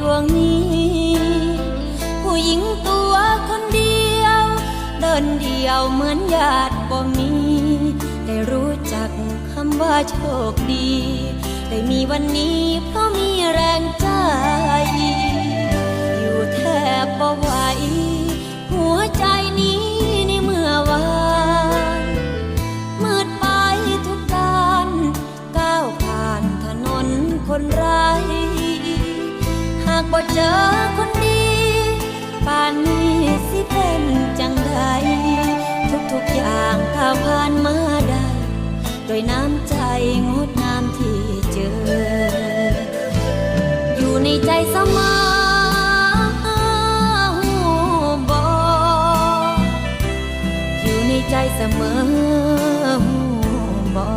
ดวงนี้ ผู้หญิงตัวคนเดียว เดินเดียวเหมือนญาติบ่มี ได้รู้จักคำว่าโชคดี ได้มีวันนี้เพราะมีแรงใจ อยู่แทบบ่ไหว ทุกอย่างก้าวผ่านมาได้โดวยน้ำใจงดงามที่เจอ อยู่ในใจเสมอหูบออยู่ในใจเสมอหูบอ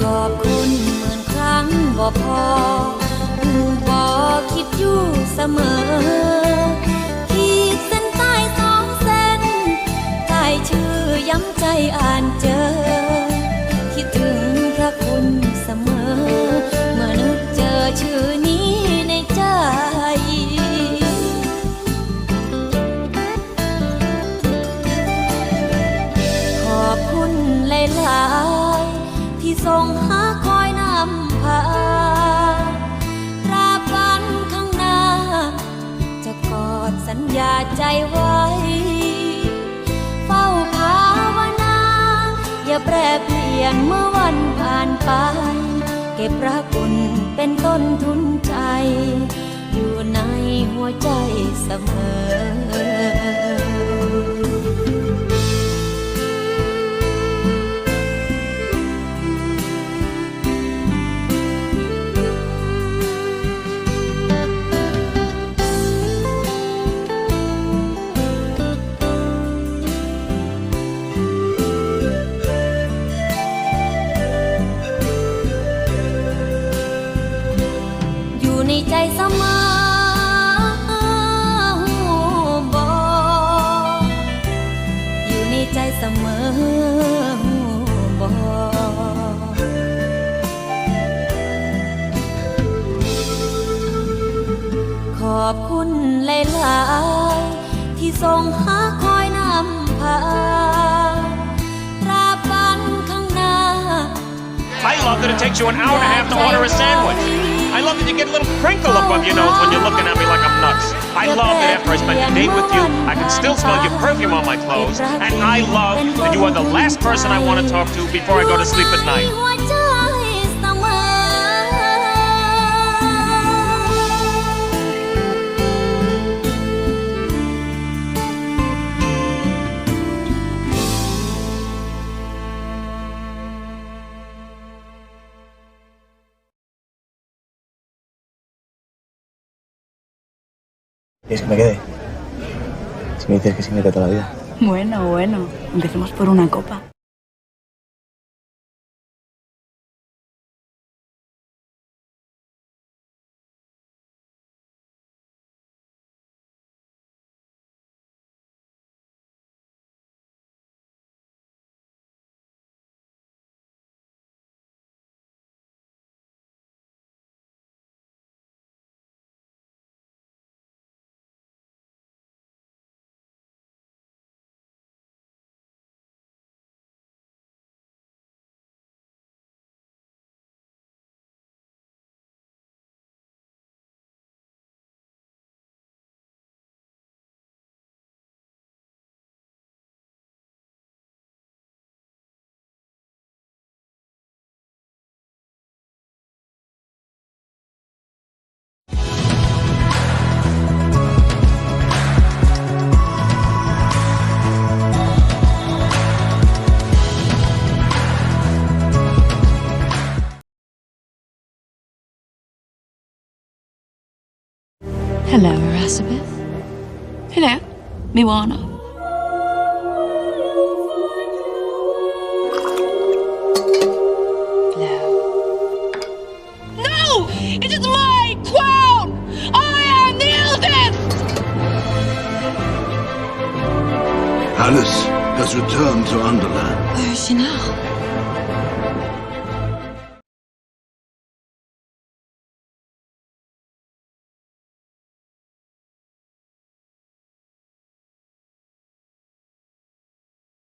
ขอบคุณหมื่นครั้งบ่พอ หูบอคิดอยู่เสมอ ขีดเส้นใต้สองเส้นใต้ชื่อย้ำใจอ่านเจอ คิดถึงพระคุณเสมอ เมื่อนึกเจอชื่อนี้ในใจขอบคุณหลาย ๆ ที่ทรงให ไว้ เฝ้าภาวนา อย่าแปรเปลี่ยนเมื่อวันผ่านไป เก็บรักคุณเป็นต้นทุนใจ อยู่ในหัวใจเสมอ ใจเสมอบออยู่ในใจเสมอบอขอบคุณหลายๆที่ทรงหาคอยนำพาตราบันข้างหน้า I love that it takes you an hour and a half to order a sandwich. I love that you get a little crinkle above your nose when you're looking at me like I'm nuts. I love that after I spend a day with you, I can still smell your perfume on my clothes. And I love that you are the last person I want to talk to before I go to sleep at night. ¿Quieres que me quede? Si me dices que sí me queda toda la vida. Bueno, bueno. Empecemos por una copa. Hello, Arasabeth. Hello, Miwana. Hello. No! It is my crown! I am the eldest! Alice has returned to Underland. Where is she now?